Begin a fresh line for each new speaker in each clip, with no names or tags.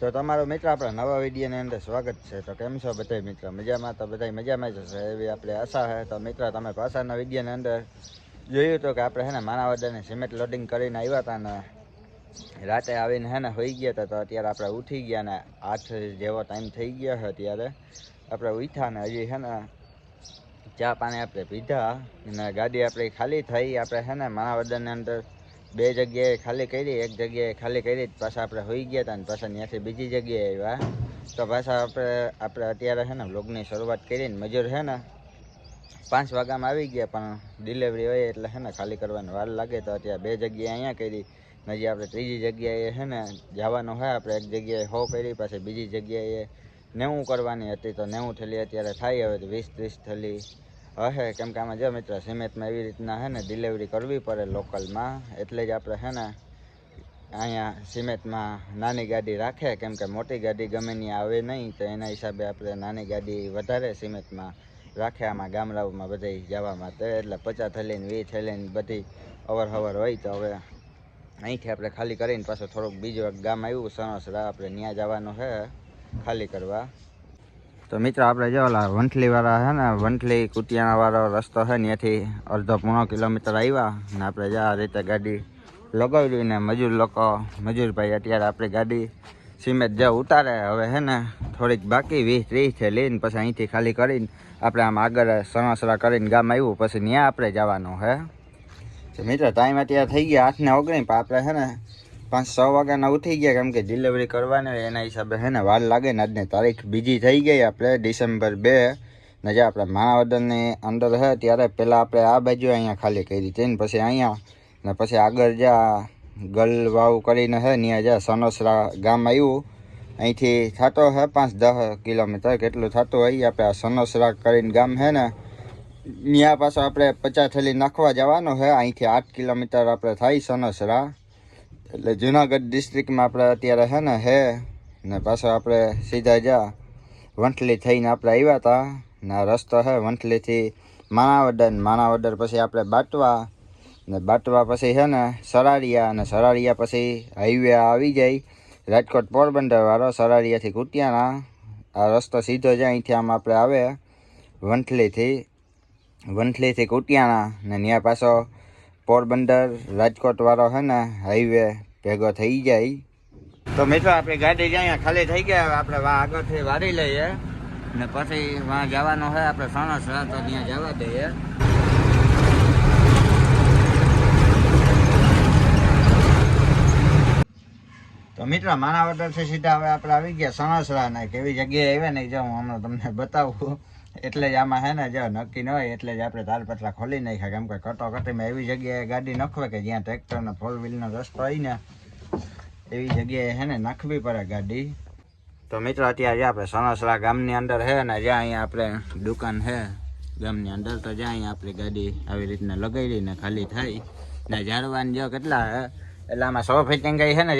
તો તમારો મિત્ર આપણા નવા વિડીયોની અંદર સ્વાગત છે. તો કેમ છો બધા મિત્ર? મજામાં? તો બધા મજામાં જ હશે એવી આપણે આશા છે. તો મિત્ર, તમે પાછળના વિડીયોની અંદર જોયું તો કે આપણે છે ને માણાવદરને સિમેન્ટ લોડિંગ કરીને આવ્યા હતા ને રાતે આવીને હે ને હોઈ ગયા હતા તો અત્યારે આપણે ઉઠી ગયા ને આઠ જેવો ટાઈમ થઈ ગયો છે અત્યારે. આપણે ઉઠ્યા ને હજી છે ને ચા પાણી આપણે પીધા ને ગાડી આપણી ખાલી થઈ. આપણે છે ને માણાવદરની અંદર બે જગ્યાએ ખાલી કરી, એક જગ્યાએ ખાલી કરી, પાછા આપણે હોઈ ગયા હતા ને પાછા ત્યાંથી બીજી જગ્યાએ આવ્યા. તો પાછા આપણે આપણે અત્યારે છે ને બ્લોગની શરૂઆત કરીને મજૂર છે ને, પાંચ વાગ્યામાં આવી ગયા, પણ ડિલિવરી હોય એટલે છે ને ખાલી કરવાની વાર લાગે. તો અત્યારે બે જગ્યાએ અહીંયા કરી, હજી આપણે ત્રીજી જગ્યાએ છે ને જવાનું હોય, આપણે એક જગ્યાએ હો કરી, પાછી બીજી જગ્યાએ નેવું કરવાની હતી. તો નેવું થેલી અત્યારે થાય, હવે તો વીસ, ત્રીસ થેલી હશે કેમ કે આમાં જો મિત્ર સિમેન્ટમાં એવી રીતના છે ને ડિલિવરી કરવી પડે લોકલમાં એટલે જ આપણે છે ને અહીંયા સિમેન્ટમાં નાની ગાડી રાખે. કેમ કે મોટી ગાડી ગમે ત્યાં આવે નહીં, તો એના હિસાબે આપણે નાની ગાડી વધારે સિમેન્ટમાં રાખે. આમાં ગામડાઓમાં બધે જવા માટે, એટલે પચાસ થેલીને, વીસ થેલીને બધી અવરહવર હોય તો હવે અહીંથી આપણે ખાલી કરીને પાછું થોડુંક બીજું ગામ આવ્યું, સણસરા, આપણે ત્યાં જવાનું છે, ખાલી કરવા. તો મિત્રો, આપણે જો ઓલા વંથલી વાળા છે ને, વંથલી કુટિયાણા વાળો રસ્તો છે ત્યાંથી અડધો પોણો કિલોમીટર આવ્યા ને આપણે જે આ રીતે ગાડી લગાવી ને મજૂર લોકો, મજૂરભાઈ અત્યારે આપણી ગાડી સિમેન્ટ જે ઉતારે, હવે છે ને થોડીક બાકી વીસ ત્રીસ છે, લઈને પછી અહીંથી ખાલી કરીને આપણે આમ આગળ સણસરા કરીને ગામ આવ્યું પછી ત્યાં આપણે જવાનું છે મિત્રો ટાઈમ અત્યારે થઈ ગયા આઠને ઓગણી પણ આપણે છે ને પાંચ છ વાગ્યાના ઉઠી ગયા, કેમ કે ડિલિવરી કરવાની હોય એના હિસાબે છે ને વાર લાગે ને આજની તારીખ બીજી થઈ ગઈ આપણે, ડિસેમ્બર બે. ને જે આપણે માણાવદરની અંદર છે ત્યારે પહેલાં આપણે આ બાજુ અહીંયા ખાલી કરી હતી ને પછી અહીંયા ને પછી આગળ જ્યાં ગલ વાવ કરીને છે ત્યાં જ્યાં સનોસરા ગામ આવ્યું અહીંથી થતો છે પાંચ દસ કિલોમીટર, કેટલું થતું હોય આપણે આ સનોસરા કરીને ગામ છે ને ત્યાં પાછું આપણે પચાસ થેલી નાખવા જવાનું છે અહીંથી આઠ કિલોમીટર આપણે થાય સનોસરા. એટલે જુનાગઢ ડિસ્ટ્રિક્ટમાં આપણે અત્યારે છે ને હે, ને પાછો આપણે સીધા જા વંથલી થઈને આપણે આવ્યા હતા, ને આ રસ્તો છે વંથલીથી માણાવદર, ને પછી આપણે બાટવા, ને બાટવા પછી છે ને સરારિયા અને સરારિયા પછી હાઈવે આવી જાય રાજકોટ પોરબંદરવાળો સરારિયાથી કુટિયાણા, આ રસ્તો સીધો જ અહીંથી આમ આપણે આવે, વંથલીથી વંથલીથી કુટિયાણા, ને ત્યાં પાછો પોરબંદર રાજકોટ વાળો છે ને હાઈવે ભેગો થઈ જાય. તો મિત્રો, આપણે ગાડી જ અહીંયા ખાલી થઈ ગયા આપણે વા આગળથી વારી લઈએ. ને પછી વાં જવાનો હોય આપણે સણસરા તો ત્યાં જવા દઈએ. તો મિત્રો, મારા ઓર્ડરથી સીધા હવે આપણે આવી ગયા સણસરા ને. કેવી જગ્યાએ આવ્યા ને જો હું હમણાં તમને બતાવું. એટલે જ આમાં હે ને જો નક્કી ન હોય એટલે જ આપણે તાલપત્રા ખોલી નાખ્યા. કેમ કે કટોકટીમાં એવી જગ્યાએ ગાડી નાખવે કે જ્યાં ટ્રેક્ટરનો ફોર વ્હીલનો રસ્તો હોય ને, એવી જગ્યાએ હે ને નાખવી પડે ગાડી. તો મિત્રો, અત્યારે આપણે સણસરા ગામની અંદર છે ને, જ્યાં અહીંયા આપણે દુકાન છે, ગામની અંદર તો જ્યાં અહીંયા આપણી ગાડી આવી રીતના લગાવી ને ખાલી થાય. ને ઝાડવાની જો કેટલા, હે, એટલે આમાં સો ફિટિંગ ગઈ છે ને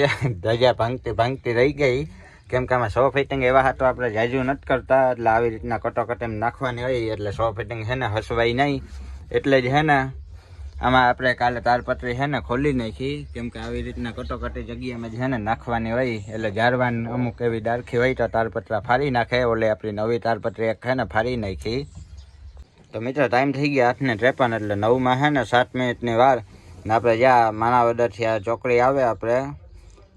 ધજા ભાંગતી ભાંગતી રહી ગઈ. કેમ કે આમાં સો ફિટિંગ એવા હતો આપણે જાજુ નથી કરતા, એટલે આવી રીતના કટોકટ એમ નાખવાની હોય, એટલે સો ફિટિંગ છે ને હસવાય નહીં. એટલે જ છે ને, આમાં આપણે કાલે તારપત્રી છે ને ખોલી નાખી, કેમ કે આવી રીતના કટોકટી જગ્યામાં છે ને નાખવાની હોય, એટલે જારવાન અમુક એવી ડારખી હોય તો તારપત્રા ફાડી નાખે, ઓલે આપણી નવી તારપત્રી એક છે ને ફાડી નાખી. તો મિત્રો ટાઈમ થઈ ગયા આઠને ત્રેપન, એટલે નવમાં છે ને સાત મિનિટની વાર, ને આપણે જ્યાં માણાવદરથી આ ચોકડી આવે આપણે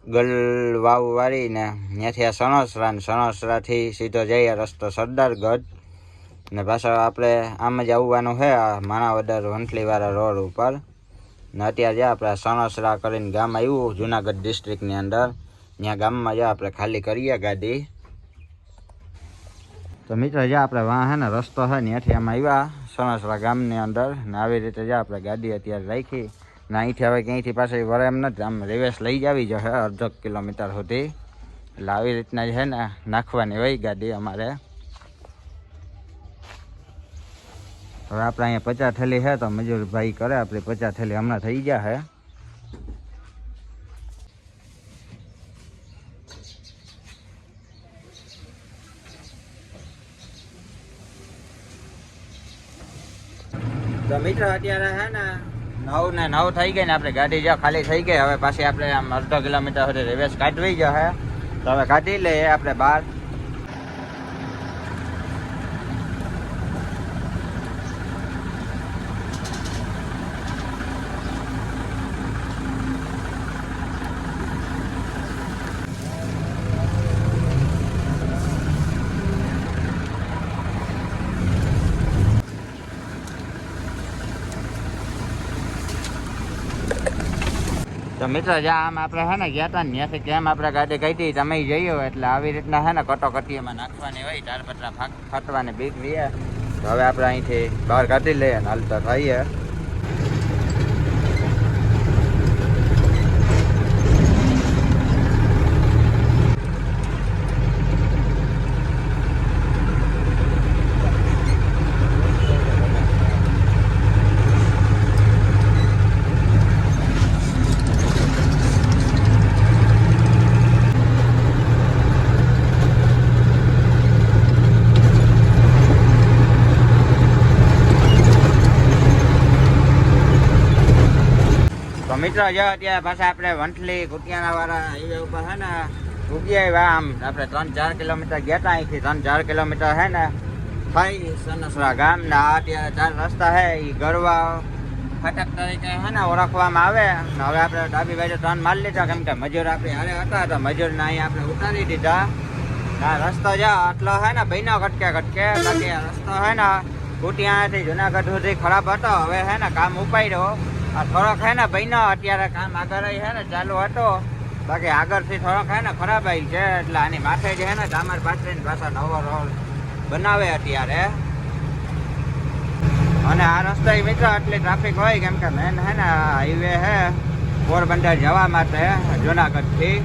ગલ વાવ વાળીને ત્યાંથી આ સણોસરા ને સણોસરાથી સીધો જઈએ રસ્તો સરદારગઢ. ને પાછળ આપણે આમ જ આવવાનું છે આ માણાવદર વંથલીવાળા રોડ ઉપર. ને અત્યારે જ્યાં આપણે સણોસરા કરીને ગામ આવ્યું, જુનાગઢ ડિસ્ટ્રિક્ટની અંદર, ત્યાં ગામમાં જ્યાં આપણે ખાલી કરીએ ગાડી. તો મિત્રો, જ્યાં આપણે વાં છે ને, રસ્તો છે ત્યાંથી આમ આવ્યા સણસરા ગામની અંદર. ને આવી રીતે જ્યાં આપણે ગાડી અત્યારે રાખી. ને અહીંથી હવે ક્યાંયથી પાછળ વરે એમ નથી. આમ રિવેસ લઈ જ આવી જશે અડધો કિલોમીટર સુધી. એટલે આવી રીતના જ છે ને, નાખવાની હોય ગાડી અમારે. હવે આપણે અહીંયા પચાસ થેલી છે તો મજૂર ભાઈ કરે, આપણી પચાસ થેલી હમણાં થઈ ગયા છે તો મિત્રો, અત્યારે છે ને નવ ને નવ થઈ ગઈ ને આપણે ગાડી જો ખાલી થઈ ગઈ, હવે પાછી આપણે આમ અડધો કિલોમીટર સુધી રિવેસ કાઢવી હે. તો હવે કાઢી લઈએ આપણે બહાર. તો મિત્રો, જ્યાં આમ આપણે હે ને ગયા હતા ને ત્યાંથી કેમ આપણે ગાડી કાઢી તમે જઈએ એટલે આવી રીતના હે ને કટોકટીમાં નાખવાની હોય, ચાર પતરા ફાટવાની બીક રહીએ તો હવે આપણે અહીંથી બહાર કાઢી લઈએ હાલ હાલતા થઈએ તો મિત્રો, જો અત્યારે પાછા આપણે વંથલી કુટિયાણા વાળા હાઈવે ઉપર છે ને, ઉગી આવ્યા આમ. આપણે ત્રણ ચાર કિલોમીટર ગયા હતા અહીંથી. ત્રણ ચાર કિલોમીટર છે ને થઈ સનસરા ગામ ને આ અત્યારે ચાર રસ્તા છે એ ગરવા ફટક તરીકે છે ને ઓળખવામાં આવે. હવે આપણે ડાબી બાજુ ત્રણ માલ લીધા, કેમ કે મજૂર આપણે હારે હતા, તો મજૂરને અહીંયા આપણે ઉતારી દીધા. આ રસ્તો જો આટલો છે ને ભાઈનો કટકે કટકે બાકી રસ્તો છે ને, કુટિયાણાથી જુનાગઢ સુધી ખરાબ હતો. હવે છે ને, કામ ઉપાડ્યો. આ થોડોક હે ને ભાઈ અત્યારે કામ આગળ છે ને, ચાલુ હતો. બાકી આગળથી થોડોક હે ને ખરાબ આવી છે, એટલે આની માથે જે છે ને ડામર પાથરીને પાછા નવો રોડ બનાવે અત્યારે. અને આ રસ્તા મિત્ર આટલી ટ્રાફિક હોય, કેમ કે મેન હે ને હાઈવે હે પોરબંદર જવા માટે, જુનાગઢથી.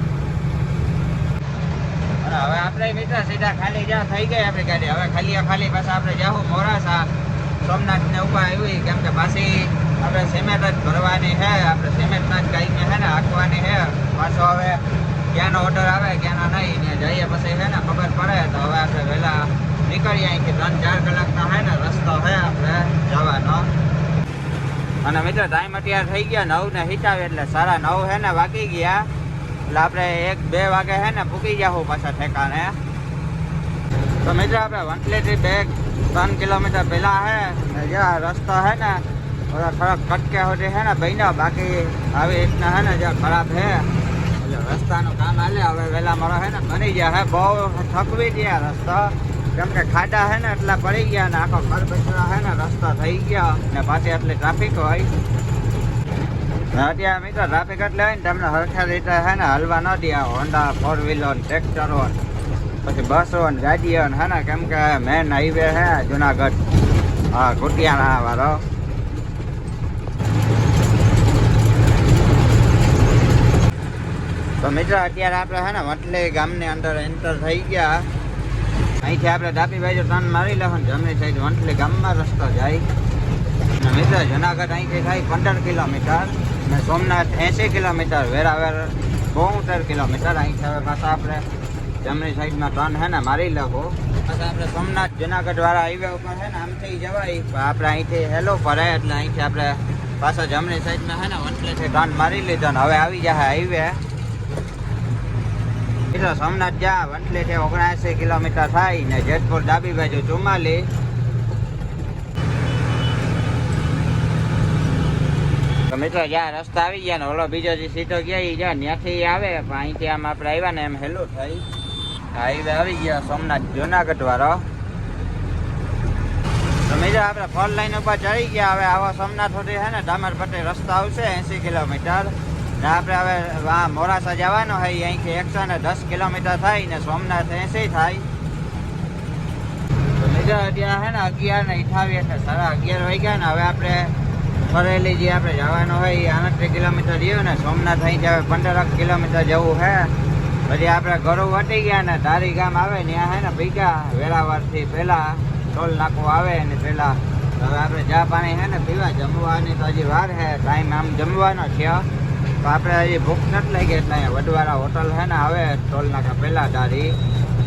હવે આપણે મિત્ર સીધા ખાલી જ્યાં થઈ ગઈ આપણી ગાડી, હવે ખાલી ખાલી પાછા આપણે જાવું મોરાસા. સોમનાથ ને ઉપર આવી કેમ કે પાછી આપણે સિમેન્ટ જ ભરવાની છે, આપણે સિમેન્ટમાં જ ગાઈને છે ને હાંકવાની છે. પાછો હવે ક્યાંનો ઓર્ડર આવે, ક્યાંનો નહીં, ને જઈએ પછી છે ને ખબર પડે તો હવે આપણે વહેલા નીકળીએ અહીંથી. ત્રણ ચાર કલાકનો છે ને રસ્તો છે આપણે જવાનો. અને મિત્ર, ટાઈમ અત્યારે થઈ ગયા નવ ને હિટાવે એટલે સારા નવ છે ને વાગી ગયા. એટલે આપણે એક બે વાગે છે ને પૂકી જાવું પાછા ઠેકાણે. તો મિત્ર, આપણે વંથલીથી બે ત્રણ કિલોમીટર પહેલાં છે ને જ્યાં રસ્તો છે ને થોડા થોડા કટકે સુધી છે ને ભાઈ બાકી આવી રીતના છે ને જે ખરાબ છે એટલે રસ્તાનું કામ હાલે, હવે વહેલા મારો છે ને બની ગયા છે બહુ થકવી ગયા રસ્તા. કેમ કે ખાડા છે ને એટલા પડી ગયા ને આખો ઘર બચરા છે ને રસ્તા થઈ ગયા ને પાછી એટલી ટ્રાફિક હોય. અત્યારે મિત્રો ટ્રાફિક એટલે હોય ને તમને હરખા રીતે છે ને હલવા ન દે હોન્ડા ફોર વ્હીલર ટ્રેક્ટરો પછી બસો ને ગાડીઓ ને હે ને, કેમ કે મેન હાઈવે છે જુનાગઢ. હા કુટિયાણા વાળો. તો મિત્ર, અત્યારે આપણે છે ને વટલે ગામની અંદર એન્ટર થઈ ગયા. અહીંથી આપણે ડાબી બાજુ ટર્ન મારી લેવાનું જમણી સાઈડ વંટલી ગામમાં રસ્તો જાય. અને મિત્ર, જુનાગઢ અહીંથી થાય પંદર કિલોમીટર ને સોમનાથ એંસી કિલોમીટર વેરાવેર બોતેર કિલોમીટર. અહીંથી હવે પાછા આપણે જમણી સાઈડમાં ટર્ન છે ને મારી લખો. પાછા આપણે સોમનાથ જુનાગઢ વાળા હાઈવે ઉપર છે ને આમથી જવાય. આપણે અહીંથી હેલો પડે એટલે અહીંથી આપણે પાછા જમણી સાઈડમાં છે ને વંટલીથી ટર્ન મારી લીધો ને હવે આવી જાય હાઈવે મિત્રો સોમનાથ જા વંટલી થી ઓગણસી કિલોમીટર થાય ને જેતપુર ડાબી બાજુ ચુમ્માલી તો મિત્રો, જ્યાં રસ્તા આવી ગયા ને, ઓલો બીજો જે સીધો ગયા જ્યાં ત્યાંથી આવે, પણ અહીંથી આમ આપણે આવ્યા ને, એમ હેલું થઈ. હાઈવે આવી ગયા, સોમનાથ જુનાગઢ વાળો. તો મિત્રો, આપણે ફોર લાઈન ઉપર ચડી ગયા, હવે આવા સોમનાથ સુધી છે ને ડામર પટેલ રસ્તા આવશે, એસી કિલોમીટર. આપણે હવે આ મોરાસા જવાનો હોય અહીંથી એકસો ને દસ કિલોમીટર થાય ને સોમનાથ એસી થાય. તો અત્યારે ને, અગિયાર ને અઠાવીસ એટલે સાડા અગિયાર વાગ્યા ને, હવે આપણે ફરેલી જે આપણે જવાનું હોય એ આડત્રીસ કિલોમીટર રહ્યું ને, સોમનાથ અહીં હવે પંદર કિલોમીટર જવું છે પછી આપણે ઘરો વટી ગયા ને, ધારી ગામ આવે, ત્યાં હે ને ભીગા વેરાવળથી પહેલાં ટોલ નાખવું આવે ને પહેલાં. હવે આપણે ચા પાણી છે ને પીવા, જમવાની તો હજી વાર છે ટાઈમ આમ જમવાનો છે. તો આપણે એ ભૂખ નથી લાગી એટલે અહીંયા વડવાળા હોટલ છે ને, આવે ટોલ નાકા પહેલાં તારી.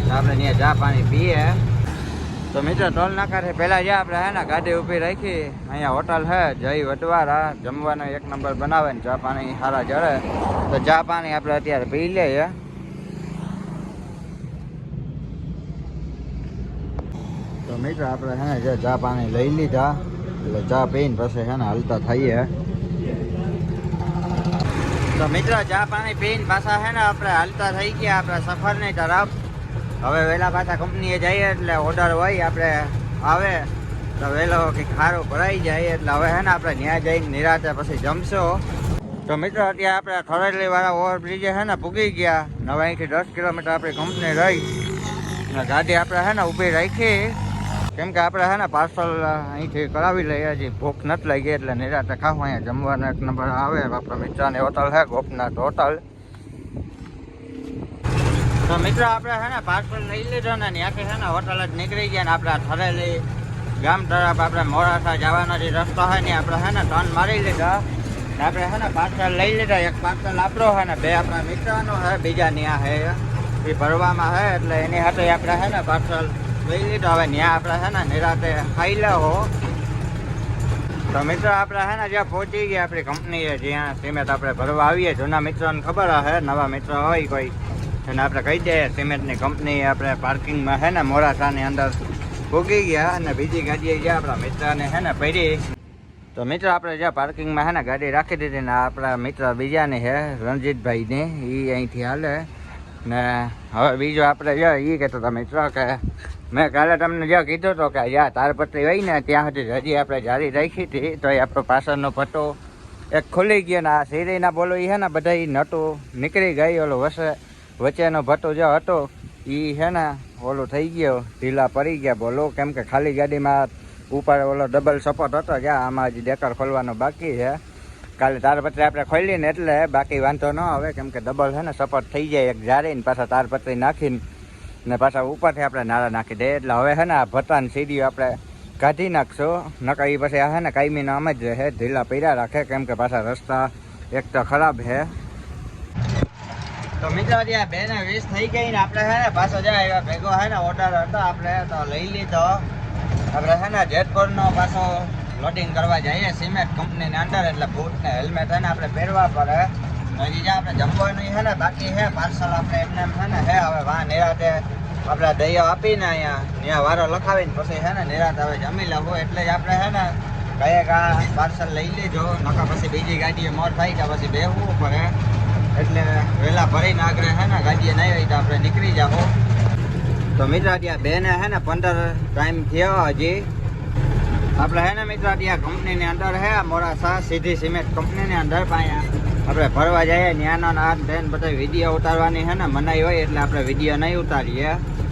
તો આપણે ત્યાં ચા પાણી પીએ. તો મિત્રો ટોલ નાકા છે પહેલાં જ્યાં આપણે હે ને, ગાડી ઊભી રાખી, અહીંયા હોટલ છે, જય વડવાળા જમવાનો એક નંબર બનાવે ને ચા પાણી સારા જડે. તો ચા પાણી આપણે અત્યારે પી લઈએ. તો મિત્ર, આપણે હે ને ચા પાણી લઈ લીધા, એટલે ચા પીને પછી હે ને, હાલતા થઈએ. તો મિત્રો, ચા પાણી પીને પાછા છે ને આપણે હાલતા થઈ ગયા, આપણે સફરની તરફ હવે વહેલા પાછા કંપનીએ જઈએ એટલે ઓર્ડર હોય, આપણે આવે. તો વહેલો કંઈક સારું ભરાઈ જાય, એટલે હવે છે ને આપણે ત્યાં જઈને નિરાતે પછી જમશો. તો મિત્રો, અત્યારે આપણે ખરેલી વાળા ઓવરબ્રિજે છે ને પૂગી ગયા. નવા અહીંથી દસ કિલોમીટર આપણી કંપની રહી. અને ગાડી આપણે છે ને ઊભી રાખી. કેમ કે આપણે છે ને પાર્સલ અહીંથી કરાવી લઈએ હજી ભૂખ નથી લાગી એટલે નિરાતે ખાવું, અહીંયા જમવાનો એક નંબર આવે. આપણા મિત્રની હોટલ છે, ગોપનાથ હોટલ. તો મિત્રો, આપણે છે ને પાર્સલ લઈ લીધો ને ત્યાંથી છે ને હોટલ જ નીકળી ગયા ને આપણે થરેલી ગામ તરફ આપણે મોડાસા જવાનો જે રસ્તો હોય ને આપણે છે ને ટર્ન મારી લીધા. ને આપણે છે ને પાર્સલ લઈ લીધા. એક પાર્સલ આપણો છે ને, બે આપણા મિત્રનો છે, બીજા ત્યાં છે. એ ભરવામાં છે, એટલે એની સાથે આપણે છે ને પાર્સલ લઈ લીધો હવે ત્યાં આપણે છે ને નિરાતે ખાઈ લેવો તો મિત્રો આપણે છે ને જ્યાં પહોંચી ગયા આપણી કંપનીએ જ્યાં સિમેન્ટ આપણે ભરવા આવીએ જૂના મિત્રોને ખબર હશે નવા મિત્ર હોય કોઈ એને આપણે કહી દઈએ સિમેન્ટની કંપની આપણે પાર્કિંગમાં છે ને મોડાસાની અંદર ભોગી ગયા અને બીજી ગાડીએ ગયા આપણા મિત્રને છે ને પડી તો મિત્ર આપણે જ્યાં પાર્કિંગમાં છે ને ગાડી રાખી દીધી ને આપણા મિત્ર બીજાની છે રણજીતભાઈની એ અહીંથી હાલે ને હવે બીજો આપણે જો એ કહેતો હતા મિત્ર કે મેં કાલે તમને જો કીધું હતો કે યા તારપત્રી હોય ને ત્યાં સુધી હજી આપણે જારી રાખી હતી તો એ આપણો પાછળનો પટ્ટો એક ખુલી ગયો ને આ શેરીના બોલો એ છે ને બધા એ નટું નીકળી ગઈ, ઓલો વસે, વચ્ચેનો ભટ્ટો જે હતો એ છે ને ઓલું થઈ ગયો, ઢીલા પડી ગયા, બોલો કેમ કે ખાલી ગાડીમાં ઉપર ઓલો ડબલ સપોર્ટ હતો જ્યાં આમાં હજી ડેકર ખોલવાનો બાકી છે. કાલે તારપત્રી આપણે ખોલી ને એટલે બાકી વાંધો ન આવે, કેમ કે ડબલ છે ને સપોર્ટ થઈ જાય, એક જારીને પાછા તારપત્રી નાખીને ને પાછા ઉપરથી આપણે નાળા નાખી દઈએ. એટલે હવે છે ને આ ભટ્ટાની સીડીઓ આપણે કાઢી નાખશું. નકર એ પછી આ છે ને કાયમીનો આમ જ રહે. ઢીલા પીડા રાખે. કેમ કે પાછા રસ્તા એક તો ખરાબ છે. તો મિત્રો ત્યાં બે ને વીસ થઈ ગઈ ને આપણે છે ને પાછો જાય એવા ભેગો છે ને ઓર્ડર હતો. આપણે તો લઈ લીધો. આપણે છે ને જેતપુરનો પાછો લોડિંગ કરવા જઈએ. સિમેન્ટ કંપનીની અંદર. એટલે બૂટ ને હેલ્મેટ છે ને આપણે પહેરવા પડે. હજી જે આપણે જમવાનું છે ને, બાકી છે પાર્સલ આપણે એમને એમ છે ને, હે, હવે વાહ, નિરાતે આપણે દહીઓ આપીને અહીંયા, ત્યાં વારો લખાવીને પછી છે ને, નિરાત હવે જમી લેવું, એટલે જ આપણે છે ને કયા કા પાર્સલ લઈ લેજો નકા પછી બીજી ગાડીએ મોર થાય કે પછી બેહવું પડે. એટલે વહેલા ભરીને આગળ છે ને, ગાડીએ નહીં હોય તો આપણે નીકળી જાઓ. તો મિત્રાટિયા બેને હે ને, પંદર ટાઈમ થયો હજી. આપણે હે ને મિત્રાટિયા કંપનીની અંદર હે મોડાસા સીધી સિમેન્ટ કંપનીની અંદર પાયા. આપણે ભરવા જઈએ ત્યાંનો આ ટ્રેન બધા વીડિયો ઉતારવાની છે ને, મનાઈ હોય એટલે આપણે વીડિયો નહીં ઉતારીએ.